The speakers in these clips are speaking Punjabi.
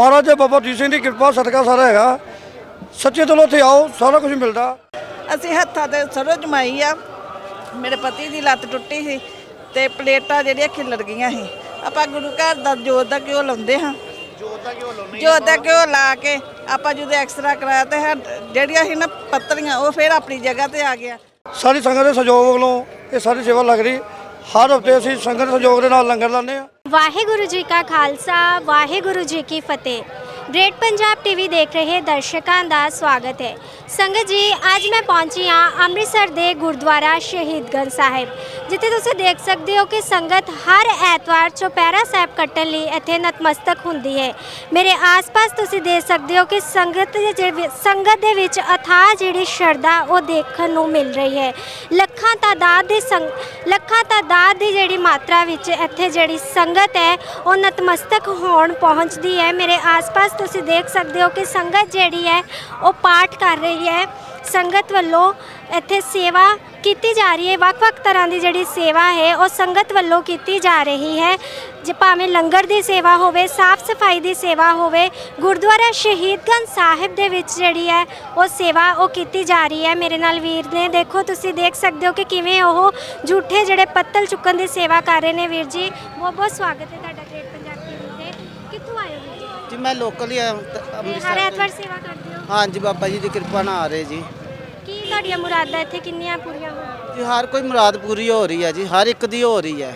ਮਹਾਰਾਜ ਦੇ ਬਾਬਾ ਜੀ ਸਿੰਘ ਦੀ ਕਿਰਪਾ ਸਦਕਾ ਸਾਰਾ ਹੈਗਾ। ਸੱਚੇ ਦਿਲੋਂ ਉੱਥੇ ਆਓ ਸਾਰਾ ਕੁਝ ਮਿਲਦਾ। ਅਸੀਂ ਹੱਥਾਂ ਤੇ ਸਰੋਂ ਜਮਾਈ ਆ। ਮੇਰੇ ਪਤੀ ਦੀ ਲੱਤ ਟੁੱਟੀ ਸੀ ਤੇ ਪਲੇਟਾਂ ਜਿਹੜੀਆਂ ਖਿਲਰ ਗਈਆਂ ਸੀ। ਆਪਾਂ ਗੁਰੂ ਘਰ ਦਾ ਜੋਤ ਦਾ ਘਿਓ ਲਾਉਂਦੇ ਹਾਂ। ਜੋਤ ਦਾ ਘਿਓ ਲਾਉਂਦੇ ਜੋਤ ਦਾ ਘਿਓ ਲਾ ਕੇ ਆਪਾਂ ਜਦੋਂ ਐਕਸਰਾ ਕਰਾਇਆ ਤੇ ਜਿਹੜੀਆਂ ਸੀ ਨਾ ਪੱਤਰੀਆਂ ਉਹ ਫਿਰ ਆਪਣੀ ਜਗ੍ਹਾ ਤੇ ਆ ਗਿਆ। ਸਾਰੀ ਸੰਗਤ ਦੇ ਸਹਿਯੋਗ ਵੱਲੋਂ ਇਹ ਸਾਰੀ ਸੇਵਾ ਲੱਗ ਰਹੀ। ਹਰ ਹਫ਼ਤੇ ਅਸੀਂ ਸੰਗਤ ਸਹਿਯੋਗ ਦੇ ਨਾਲ ਲੰਗਰ ਲਾਉਂਦੇ ਹਾਂ। ਵਾਹਿਗੁਰੂ ਜੀ ਕਾ ਖਾਲਸਾ, ਵਾਹਿਗੁਰੂ ਜੀ ਕੀ ਫਤਿਹ। ਗ੍ਰੇਟ ਪੰਜਾਬ ਟੀਵੀ ਦੇਖ ਰਹੇ ਦਰਸ਼ਕਾਂ ਦਾ ਸਵਾਗਤ ਹੈ। ਸੰਗਤ ਜੀ, ਅੱਜ ਮੈਂ ਪਹੁੰਚੀ ਹਾਂ ਅੰਮ੍ਰਿਤਸਰ ਦੇ ਗੁਰਦੁਆਰਾ ਸ਼ਹੀਦਗੰਜ ਸਾਹਿਬ, ਜਿੱਥੇ ਤੁਸੀਂ ਦੇਖ ਸਕਦੇ ਹੋ ਕਿ ਸੰਗਤ ਹਰ ਐਤਵਾਰ ਚੁਪਹਿਰਾ ਸਾਹਿਬ ਕੱਟਣ ਲਈ ਇੱਥੇ ਨਤਮਸਤਕ ਹੁੰਦੀ ਹੈ। ਮੇਰੇ ਆਸ-ਪਾਸ ਤੁਸੀਂ ਦੇਖ ਸਕਦੇ ਹੋ ਕਿ ਸੰਗਤ ਦੇ ਸੰਗਤ ਦੇ ਵਿੱਚ ਅਥਾਹ ਜਿਹੜੀ ਸ਼ਰਧਾ, ਉਹ ਦੇਖਣ ਨੂੰ ਮਿਲ ਰਹੀ ਹੈ। ਲੱਖਾਂ ਤਾਦਾਦ ਦੇ ਸੰਗ, ਲੱਖਾਂ ਤਾਦਾਦ ਦੀ ਜਿਹੜੀ ਮਾਤਰਾ ਵਿੱਚ ਇੱਥੇ ਜਿਹੜੀ ਸੰਗਤ ਹੈ, ਉਹ ਨਤਮਸਤਕ ਹੋਣ ਪਹੁੰਚਦੀ ਹੈ। ਮੇਰੇ ਆਸ-ਪਾਸ ਤੁਸੀਂ ਦੇਖ ਸਕਦੇ ਹੋ ਕਿ ਸੰਗਤ ਜਿਹੜੀ ਹੈ, ਉਹ ਪਾਠ ਕਰ ਰਹੀ ਹੈ। ਸੰਗਤ ਵੱਲੋਂ ਇੱਥੇ ਸੇਵਾ ਕੀਤੀ ਜਾ ਰਹੀ ਹੈ। ਵੱਖ-ਵੱਖ ਤਰ੍ਹਾਂ ਦੀ ਜਿਹੜੀ ਸੇਵਾ ਹੈ ਉਹ ਸੰਗਤ ਵੱਲੋਂ ਕੀਤੀ ਜਾ ਰਹੀ ਹੈ। ਜੇ ਭਾਵੇਂ ਲੰਗਰ ਦੀ ਸੇਵਾ ਹੋਵੇ ਸਾਫ਼ ਸਫ਼ਾਈ ਦੀ ਸੇਵਾ ਹੋਵੇ ਗੁਰਦੁਆਰਾ ਸ਼ਹੀਦਗੰਜ ਸਾਹਿਬ ਦੇ ਵਿੱਚ ਜਿਹੜੀ ਹੈ ਉਹ ਸੇਵਾ ਉਹ ਕੀਤੀ ਜਾ ਰਹੀ ਹੈ। ਮੇਰੇ ਨਾਲ ਵੀਰ ਨੇ ਦੇਖੋ ਤੁਸੀਂ ਦੇਖ ਸਕਦੇ ਹੋ ਕਿ ਕਿਵੇਂ ਉਹ ਝੂਠੇ ਜਿਹੜੇ ਪੱਤਲ ਚੁੱਕਣ ਦੀ ਸੇਵਾ ਕਰ ਰਹੇ ਨੇ। ਵੀਰ ਜੀ ਬਹੁਤ ਬਹੁਤ ਸਵਾਗਤ ਹੈ ਤੁਹਾਡਾ ਗ੍ਰੇਟ ਪੰਜਾਬ ਟੀਵੀ ਤੇ ਕਿੱਥੋਂ ਆਏ ਹੋ? ਜੀ ਜੀ ਮੈਂ ਲੋਕਲ ਹੀ ਹਰ ਅੰਮ੍ਰਿਤਸਰ ਐਤਵਾਰ ਤੋਂ। ਸੇਵਾ ਕਰਦੇ ਹੋ ਹਾਂਜੀ ਬਾਬਾ ਜੀ ਦੀ ਕਿਰਪਾ ਨਾਲ ਆ ਰਹੇ ਜੀ। ਕੀ ਤੁਹਾਡੀਆਂ ਮੁਰਾਦਾਂ ਇੱਥੇ ਕਿੰਨੀਆਂ ਪੂਰੀਆਂ ਹੋਈਆਂ? ਜੀ ਹਰ ਕੋਈ ਮੁਰਾਦ ਪੂਰੀ ਹੋ ਰਹੀ ਹੈ ਜੀ ਹਰ ਇੱਕ ਦੀ ਹੋ ਰਹੀ ਹੈ।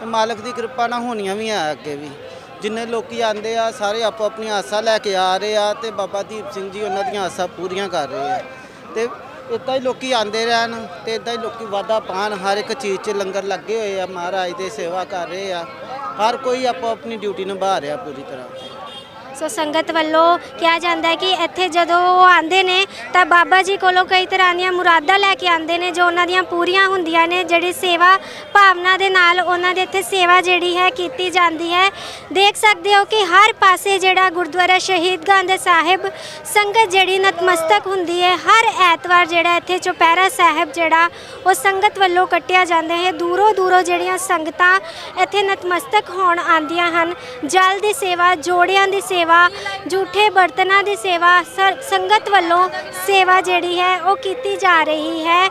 ਤੇ ਮਾਲਕ ਦੀ ਕਿਰਪਾ ਨਾਲ ਹੋਣੀਆਂ ਵੀ ਆ ਅੱਗੇ ਵੀ। ਜਿੰਨੇ ਲੋਕੀ ਆਂਦੇ ਆ ਸਾਰੇ ਆਪੋ ਆਪਣੀ ਆਸਾਂ ਲੈ ਕੇ ਆ ਰਹੇ ਆ ਤੇ ਬਾਬਾ ਦੀਪ ਸਿੰਘ ਜੀ ਉਹਨਾਂ ਦੀਆਂ ਆਸਾਂ ਪੂਰੀਆਂ ਕਰ ਰਹੇ ਆ। ਤੇ ਇਦਾਂ ਹੀ ਲੋਕੀ ਆਂਦੇ ਰਹਿਣ ਤੇ ਇਦਾਂ ਹੀ ਲੋਕੀ ਵਾਧਾ ਪਾਣ ਹਰ ਇੱਕ ਚੀਜ਼ 'ਚ ਲੰਗਰ ਲੱਗੇ ਹੋਏ ਆ ਮਹਾਰਾਜ ਦੇ ਸੇਵਾ ਕਰ ਰਹੇ ਆ। ਹਰ ਕੋਈ ਆਪੋ ਆਪਣੀ ਡਿਊਟੀ ਨਿਭਾ ਰਿਹਾ ਪੂਰੀ ਤਰ੍ਹਾਂ। ਸੋ ਸੰਗਤ ਵੱਲੋਂ ਕਿਹਾ ਜਾਂਦਾ ਹੈ ਕਿ ਇੱਥੇ ਜਦੋਂ ਉਹ ਆਉਂਦੇ ਨੇ ਤਾਂ ਬਾਬਾ ਜੀ ਕੋਲੋਂ ਕਈ ਤਰ੍ਹਾਂ ਦੀਆਂ ਮੁਰਾਦਾਂ ਲੈ ਕੇ ਆਉਂਦੇ ਨੇ ਜੋ ਉਹਨਾਂ ਦੀਆਂ ਪੂਰੀਆਂ ਹੁੰਦੀਆਂ ਨੇ, ਜਿਹੜੀ ਸੇਵਾ ਭਾਵਨਾ ਦੇ ਨਾਲ ਉਹਨਾਂ ਦੇ ਇੱਥੇ ਸੇਵਾ ਜਿਹੜੀ ਹੈ ਕੀਤੀ ਜਾਂਦੀ ਹੈ। ਦੇਖ ਸਕਦੇ ਹੋ ਕਿ ਹਰ ਪਾਸੇ ਜਿਹੜਾ ਗੁਰਦੁਆਰਾ ਸ਼ਹੀਦਗੰਜ ਸਾਹਿਬ ਸੰਗਤ ਜਿਹੜੀ ਨਤਮਸਤਕ ਹੁੰਦੀ ਹੈ, ਹਰ ਐਤਵਾਰ ਜਿਹੜਾ ਇੱਥੇ ਚੁਪਹਿਰਾ ਸਾਹਿਬ ਜਿਹੜਾ ਉਹ ਸੰਗਤ ਵੱਲੋਂ ਕੱਟਿਆ ਜਾਂਦਾ ਹੈ। ਦੂਰੋਂ ਦੂਰੋਂ ਜਿਹੜੀਆਂ ਸੰਗਤਾਂ ਇੱਥੇ ਨਤਮਸਤਕ ਹੋਣ ਆਉਂਦੀਆਂ ਹਨ, ਜਲ ਦੀ ਸੇਵਾ, ਜੋੜਿਆਂ ਦੀ ਸੇਵਾ ਸੇਵਾ, ਝੂਠੇ ਬਰਤਨਾਂ ਦੀ ਸੇਵਾ, ਸਰ- ਸੰਗਤ ਵੱਲੋਂ ਸੇਵਾ ਜਿਹੜੀ ਹੈ ਉਹ ਕੀਤੀ ਜਾ ਰਹੀ ਹੈ।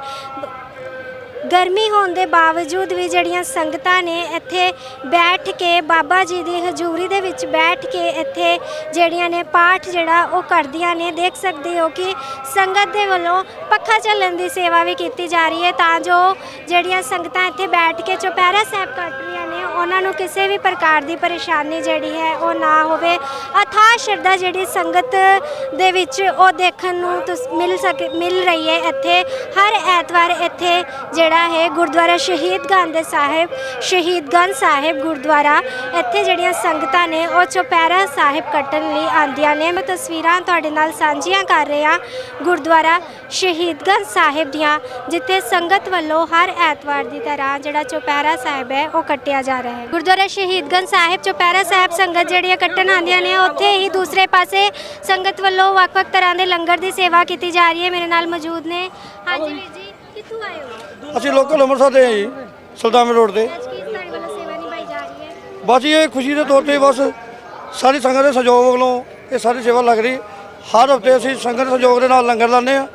ਗਰਮੀ ਹੋਣ ਦੇ ਬਾਵਜੂਦ ਵੀ ਜਿਹੜੀਆਂ ਸੰਗਤਾਂ ਨੇ ਇੱਥੇ ਬੈਠ ਕੇ ਬਾਬਾ ਜੀ ਦੀ ਹਜ਼ੂਰੀ ਦੇ ਵਿੱਚ ਬੈਠ ਕੇ ਇੱਥੇ ਜਿਹੜੀਆਂ ਨੇ ਪਾਠ ਜਿਹੜਾ ਉਹ ਕਰਦੀਆਂ ਨੇ, ਦੇਖ ਸਕਦੇ ਹੋ ਕਿ ਸੰਗਤ ਦੇ ਵੱਲੋਂ ਪੱਖਾ ਚੱਲਣ ਦੀ ਸੇਵਾ ਵੀ ਕੀਤੀ ਜਾ ਰਹੀ ਹੈ ਤਾਂ ਜੋ ਜਿਹੜੀਆਂ ਸੰਗਤਾਂ ਇੱਥੇ ਬੈਠ ਕੇ ਚੁਪਹਿਰਾ ਸਾਹਿਬ ਕੱਟ ਉਹਨਾਂ ਨੂੰ ਕਿਸੇ ਵੀ ਪ੍ਰਕਾਰ ਦੀ ਪਰੇਸ਼ਾਨੀ ਜਿਹੜੀ ਹੈ ਉਹ ਨਾ ਹੋਵੇ। ਅਥਾਹ ਸ਼ਰਧਾ ਜਿਹੜੀ ਸੰਗਤ ਦੇ ਵਿੱਚ ਉਹ ਦੇਖਣ ਨੂੰ ਤੁਸ ਮਿਲ ਸਕੇ ਮਿਲ ਰਹੀ ਹੈ ਇੱਥੇ। ਹਰ ਐਤਵਾਰ ਇੱਥੇ ਜਿਹੜਾ ਹੈ ਗੁਰਦੁਆਰਾ ਸ਼ਹੀਦਗੰਜ ਦੇ ਸਾਹਿਬ ਸ਼ਹੀਦਗੰਜ ਸਾਹਿਬ ਗੁਰਦੁਆਰਾ। ਇੱਥੇ ਜਿਹੜੀਆਂ ਸੰਗਤਾਂ ਨੇ ਉਹ ਚੁਪਹਿਰਾ ਸਾਹਿਬ ਕੱਟਣ ਲਈ ਆਉਂਦੀਆਂ ਨੇ। ਮੈਂ ਤਸਵੀਰਾਂ ਤੁਹਾਡੇ ਨਾਲ ਸਾਂਝੀਆਂ ਕਰ ਰਹੇ ਹਾਂ। ਗੁਰਦੁਆਰਾ ਸ਼ਹੀਦਗੰਜ ਸਾਹਿਬ ਦੀਆਂ, ਜਿੱਥੇ ਸੰਗਤ ਵੱਲੋਂ ਹਰ ਐਤਵਾਰ ਦੀ ਤਰ੍ਹਾਂ ਜਿਹੜਾ ਚੁਪਹਿਰਾ ਸਾਹਿਬ ਹੈ ਉਹ ਕੱਟਿਆ ਜਾ ਰਿਹਾ ਹੈ ਗੁਰਦੁਆਰਾ ਸ਼ਹੀਦਗੰਜ ਸਾਹਿਬ ਚੁਪਹਿਰਾ ਸਾਹਿਬ ਸੰਗਤ ਜਿਹੜੀਆਂ ਕੱਟਣ ਆਉਂਦੀਆਂ ਨੇ ਉੱਥੇ ਹੀ ਦੂਸਰੇ ਪਾਸੇ ਸੰਗਤ ਵੱਲੋਂ ਵੱਖ-ਵੱਖ ਤਰ੍ਹਾਂ ਦੇ ਲੰਗਰ ਦੀ ਸੇਵਾ ਕੀਤੀ ਜਾ ਰਹੀ ਹੈ ਮੇਰੇ ਨਾਲ ਮੌਜੂਦ ਨੇ। ਹਾਂਜੀ ਵੀਰ ਜੀ ਕਿੱਥੋਂ ਆਏ ਹੋ? ਅਸੀਂ ਲੋਕਲ ਅੰਮ੍ਰਿਤਸਰ ਦੇ ਹਾਂ ਜੀ ਸੁਲਤਾਨਪੁਰ ਰੋਡ ਤੇ। ਅੱਜ ਕੀ ਤੁਹਾਡੇ ਵੱਲੋਂ ਸੇਵਾ ਨਿਭਾਈ ਜਾ ਰਹੀ ਹੈ? ਬਸ ਇਹ ਖੁਸ਼ੀ ਦੇ ਤੌਰ ਤੇ ਬਸ ਸਾਰੀ ਸੰਗਤ ਦੇ ਸਹਿਯੋਗ ਵੱਲੋਂ ਇਹ ਸਾਰੀ ਸੇਵਾ ਲੱਗ ਰਹੀ। ਹਰ ਹਫ਼ਤੇ ਅਸੀਂ ਸੰਗਤ ਸਹਿਯੋਗ ਦੇ ਨਾਲ ਲੰਗਰ ਲਾਉਂਦੇ ਆ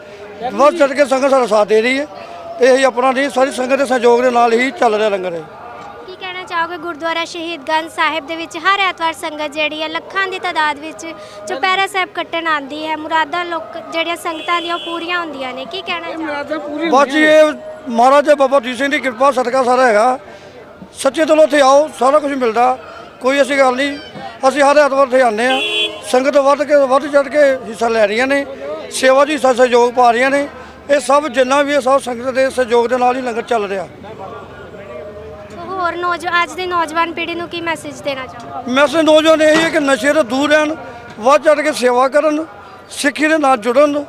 ਬਸ ਜਦ ਕੇ ਸੰਗਤ ਸਾਡਾ ਸਾਥ ਦੇ ਰਹੀ ਹੈ। ਇਹ ਹੀ ਆਪਣਾ ਨਹੀਂ ਸਾਰੀ ਸੰਗਤ ਦੇ ਸਹਿਯੋਗ ਦੇ ਨਾਲ ਹੀ ਚੱਲ ਰਿਹਾ ਲੰਗਰ ਕੀ ਕਹਿਣਾ ਚਾਹੋਗੇ ਗੁਰਦੁਆਰਾ ਸ਼ਹੀਦਗੰਜ ਸਾਹਿਬ ਦੇ ਵਿੱਚ ਹਰ ਐਤਵਾਰ ਸੰਗਤ ਜਿਹੜੀ ਹੈ ਲੱਖਾਂ ਦੀ ਤਾਦਾਦ ਵਿੱਚ ਚੁਪਹਿਰਾ ਸਾਹਿਬ ਕੱਟਣ ਆਉਂਦੀ ਹੈ ਮੁਰਾਦਾਂ ਲੋਕ ਜਿਹੜੀਆਂ ਸੰਗਤਾਂ ਦੀਆਂ ਉਹ ਪੂਰੀਆਂ ਹੁੰਦੀਆਂ ਨੇ ਕੀ ਕਹਿਣਾ ਚਾਹੋਗੇ? ਬਸ ਜੀ ਇਹ ਮਹਾਰਾਜ ਦੇ ਬਾਬਾ ਜੀ ਸਿੰਘ ਦੀ ਕਿਰਪਾ ਸਦਕਾ ਸਾਰਾ ਹੈਗਾ। ਸੱਚੇ ਦਿਲੋਂ ਉੱਥੇ ਆਓ ਸਾਰਾ ਕੁਝ ਮਿਲਦਾ ਕੋਈ ਐਸੀ ਗੱਲ ਨਹੀਂ। ਅਸੀਂ ਹਰ ਐਤਵਾਰ ਇੱਥੇ ਆਉਂਦੇ ਆ ਸੰਗਤ ਵੱਧ ਕੇ ਵੱਧ ਚੜ ਕੇ ਹਿੱਸਾ ਲੈ ਰਹੀਆਂ ਨੇ ਸੇਵਾ ਜੀ ਸਹਿਯੋਗ ਪਾ ਰਹੀਆਂ ਨੇ। ਇਹ ਸਭ ਜਿੰਨਾ ਵੀ ਇਹ ਸਭ ਸੰਗਤ ਦੇ ਸਹਿਯੋਗ ਦੇ ਨਾਲ ਹੀ ਲੰਗਰ ਚੱਲ ਰਿਹਾ। ਹੋਰ ਨੌਜਵਾਨ ਅੱਜ ਦੀ ਨੌਜਵਾਨ ਪੀੜ੍ਹੀ ਨੂੰ ਕੀ ਮੈਸੇਜ ਦੇਣਾ ਚਾਹੋਗੇ? ਮੈਸੇਜ ਨੌਜਵਾਨ ਇਹ ਹੈ ਕਿ ਨਸ਼ੇ ਤੋਂ ਦੂਰ ਰਹਿਣ, ਵੱਧ ਚੜ ਕੇ ਸੇਵਾ ਕਰਨ, ਸਿੱਖੀ ਦੇ ਨਾਲ ਜੁੜਨ,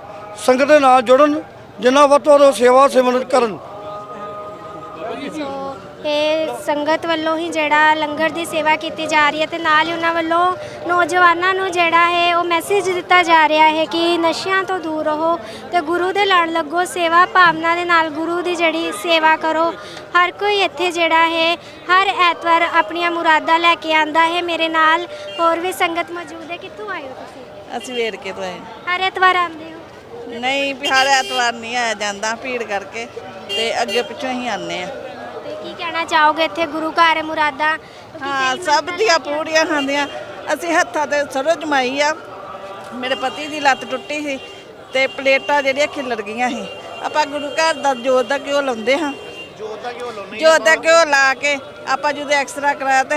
ਸੰਗਤ ਦੇ ਨਾਲ ਜੁੜਨ, ਜਿੰਨਾ ਵੱਧ ਤੋਂ ਵੱਧ ਸੇਵਾ ਸਿਮਰਨ ਕਰਨ। ਇਹ ਸੰਗਤ ਵੱਲੋਂ ਹੀ ਜਿਹੜਾ ਲੰਗਰ ਦੀ ਸੇਵਾ ਕੀਤੀ ਜਾ ਰਹੀ ਹੈ ਤੇ ਨਾਲ ਹੀ ਉਹਨਾਂ ਵੱਲੋਂ ਨੌਜਵਾਨਾਂ ਨੂੰ ਜਿਹੜਾ ਹੈ ਉਹ ਮੈਸੇਜ ਦਿੱਤਾ ਜਾ ਰਿਹਾ ਹੈ ਕਿ ਨਸ਼ਿਆਂ ਤੋਂ ਦੂਰ ਰਹੋ ਤੇ ਗੁਰੂ ਦੇ ਲੜ ਲੱਗੋ ਸੇਵਾ ਭਾਵਨਾ ਦੇ ਨਾਲ ਗੁਰੂ ਦੀ ਜਿਹੜੀ ਸੇਵਾ ਕਰੋ। ਹਰ ਕੋਈ ਇੱਥੇ ਜਿਹੜਾ ਹੈ ਹਰ ਐਤਵਾਰ ਆਪਣੀਆਂ ਮੁਰਾਦਾਂ ਲੈ ਕੇ ਆਂਦਾ ਹੈ। ਮੇਰੇ ਨਾਲ ਹੋਰ ਵੀ ਸੰਗਤ ਮੌਜੂਦ ਹੈ। ਕਿੱਥੋਂ ਆਏ ਹੋ ਤੁਸੀਂ? ਅਸੀਂ ਵੇਰ ਕੇ ਤੋਂ ਆਏ। ਹਰ ਐਤਵਾਰ ਆਉਂਦੇ ਹੋ? ਨਹੀਂ ਵੀ ਹਰ ਐਤਵਾਰ ਨਹੀਂ ਆਇਆ ਜਾਂਦਾ ਭੀੜ ਕਰਕੇ ਤੇ ਅੱਗੇ ਪਿੱਛੋਂ ਹੀ ਆਨੇ ਆ। ਕੀ ਕਹਿਣਾ ਚਾਹੋਗੇ ਇੱਥੇ ਗੁਰੂ ਘਰ ਹੈ ਮੁਰਾਦਾਂ ਹਾਂ ਸਭ ਦੀਆਂ ਪੂੜੀਆਂ ਖਾਂਦੀਆਂ। ਅਸੀਂ ਹੱਥਾਂ ਤੇ ਸਰੋਂ ਜਮਾਈ ਆ। ਮੇਰੇ ਪਤੀ ਦੀ ਲੱਤ ਟੁੱਟੀ ਸੀ ਤੇ ਪਲੇਟਾਂ ਜਿਹੜੀਆਂ ਖਿਲਰ ਗਈਆਂ ਸੀ। ਆਪਾਂ ਗੁਰੂ ਘਰ ਦਾ ਜੋਤ ਦਾ ਘਿਓ ਲਾਉਂਦੇ ਹਾਂ। ਜੋਤ ਦਾ ਘਿਓ ਲਾਉਂਦੇ ਜੋਤ ਦਾ ਘਿਓ ਲਾ ਕੇ ਆਪਾਂ ਜਦੋਂ ਐਕਸਰਾ ਕਰਾਇਆ ਤੇ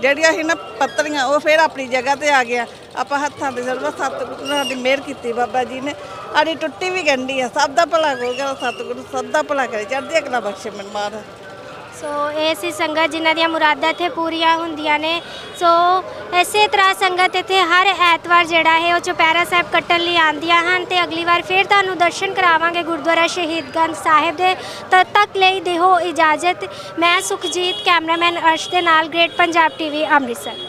ਜਿਹੜੀਆਂ ਸੀ ਨਾ ਪੱਤਰੀਆਂ ਉਹ ਫਿਰ ਆਪਣੀ ਜਗ੍ਹਾ ਤੇ ਆ ਗਿਆ। ਆਪਾਂ ਹੱਥਾਂ ਤੇ ਸਰਵਾ ਸਤਿਗੁਰੂ ਨੇ ਸਾਡੀ ਮਿਹਰ ਕੀਤੀ ਬਾਬਾ ਜੀ ਨੇ। ਸਾਡੀ ਟੁੱਟੀ ਵੀ ਗੰਢੀ ਆ। ਸਭ ਦਾ ਭਲਾ ਹੋਊਗਾ ਸਤਿਗੁਰੂ ਸਭ ਦਾ ਭਲਾ ਕਰੇ। ਚੜ੍ਹਦੀ ਅਕਲਾ ਬਖਸ਼ੇ ਮਨ ਮਾਰ ਸੋ ਇਹ ਸੀ ਸੰਗਤ ਜਿਨ੍ਹਾਂ ਦੀਆਂ ਮੁਰਾਦਾਂ ਇੱਥੇ ਪੂਰੀਆਂ ਹੁੰਦੀਆਂ ਨੇ। ਸੋ ਇਸੇ ਤਰ੍ਹਾਂ ਸੰਗਤ ਇੱਥੇ ਹਰ ਐਤਵਾਰ ਜਿਹੜਾ ਹੈ, ਉਹ ਚੁਪਹਿਰਾ ਸਾਹਿਬ ਕੱਟਣ ਲਈ ਆਉਂਦੀਆਂ ਹਨ ਤੇ ਅਗਲੀ ਵਾਰ ਫਿਰ ਤੁਹਾਨੂੰ ਦਰਸ਼ਨ ਕਰਾਵਾਂਗੇ ਗੁਰਦੁਆਰਾ ਸ਼ਹੀਦਗੰਜ ਸਾਹਿਬ ਦੇ। ਤਦ ਤੱਕ ਲਈ ਦਿਓ ਇਜਾਜ਼ਤ। ਮੈਂ ਸੁਖਜੀਤ, ਕੈਮਰਾਮੈਨ ਅਰਸ਼ ਦੇ ਨਾਲ ਗ੍ਰੇਟ ਪੰਜਾਬ ਟੀਵੀ ਅੰਮ੍ਰਿਤਸਰ।